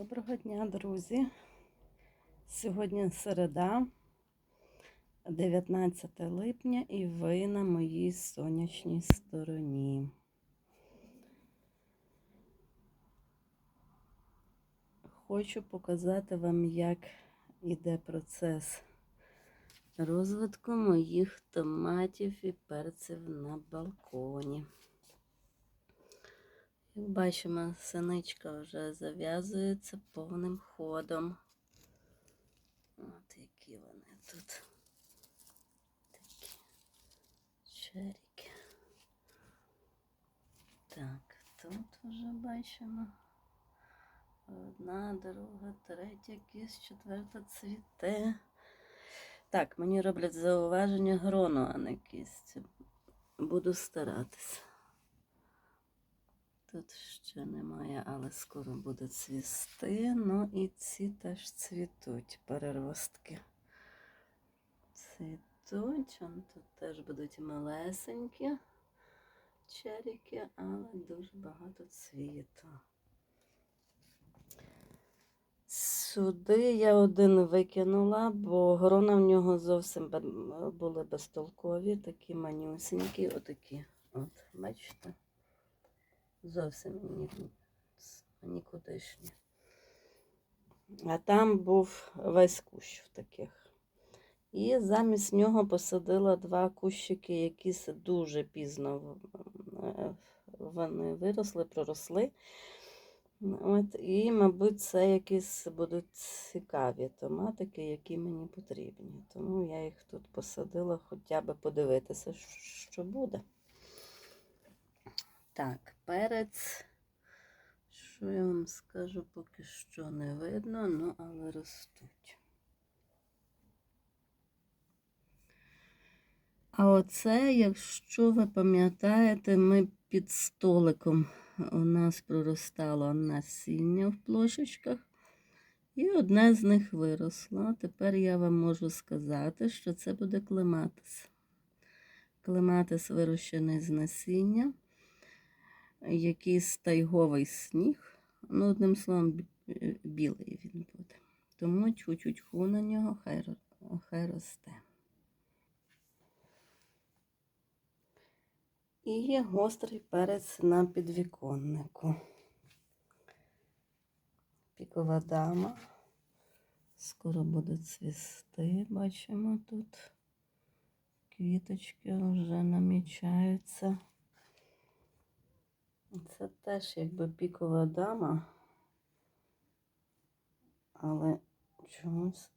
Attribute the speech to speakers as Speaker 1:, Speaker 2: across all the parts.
Speaker 1: Доброго дня, друзі. Сьогодні середа, 19 липня, і ви на моїй сонячній стороні. Хочу показати вам, як іде процес розвитку моїх томатів і перців на балконі. Як бачимо, синичка вже зав'язується повним ходом. От які вони тут такі черіки. Так, тут вже бачимо. Одна, друга, третя кість, четверта цвіте. Так, мені роблять зауваження грону, а не кість. Буду старатися. Тут ще немає, але скоро буде цвісти. Ну і ці теж цвітуть переростки. Цвітуть, он тут теж будуть малесенькі черіки, але дуже багато цвіту. Сюди я один викинула, бо грона в нього зовсім були безтолкові, такі манюсенькі, отакі. От, бачите? Зовсім ні, нікудишні. А там був весь кущ в таких. І замість нього посадила два кущики, які дуже пізно е, вони виросли, проросли. От, і, мабуть, це якісь будуть цікаві томатики, які мені потрібні. Тому я їх тут посадила хоча б подивитися, що буде. Так, перець. Що я вам скажу, поки що не видно, ну але ростуть. А оце, якщо ви пам'ятаєте, ми під столиком у нас проростало насіння в плошечках, і одне з них виросло. Тепер я вам можу сказати, що це буде клематис. Клематис вирощений з насіння якийсь тайговий сніг. Ну, одним словом, е, білий він буде. Тому чуть-чуть ху на нього, хай, хай росте. І є гострий перець на підвіконнику. Пікова дама. Скоро буде цвісти, бачимо тут. Квіточки вже намічаються. Це теж якби пікова дама, але чомусь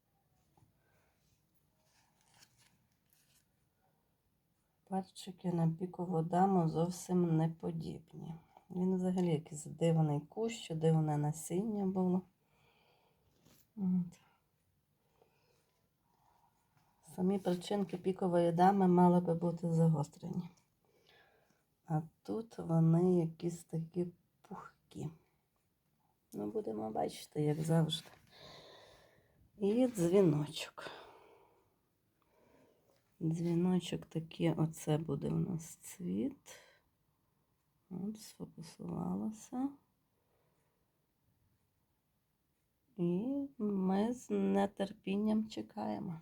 Speaker 1: перчики на пікову даму зовсім не подібні. Він взагалі якийсь дивний кущ, дивне насіння було. От. Самі причинки пікової дами мали би бути загострені. А тут вони якісь такі пухкі. Ну, будемо бачити, як завжди. І дзвіночок. Дзвіночок такий, оце буде у нас цвіт. От, сфокусувалося. І ми з нетерпінням чекаємо.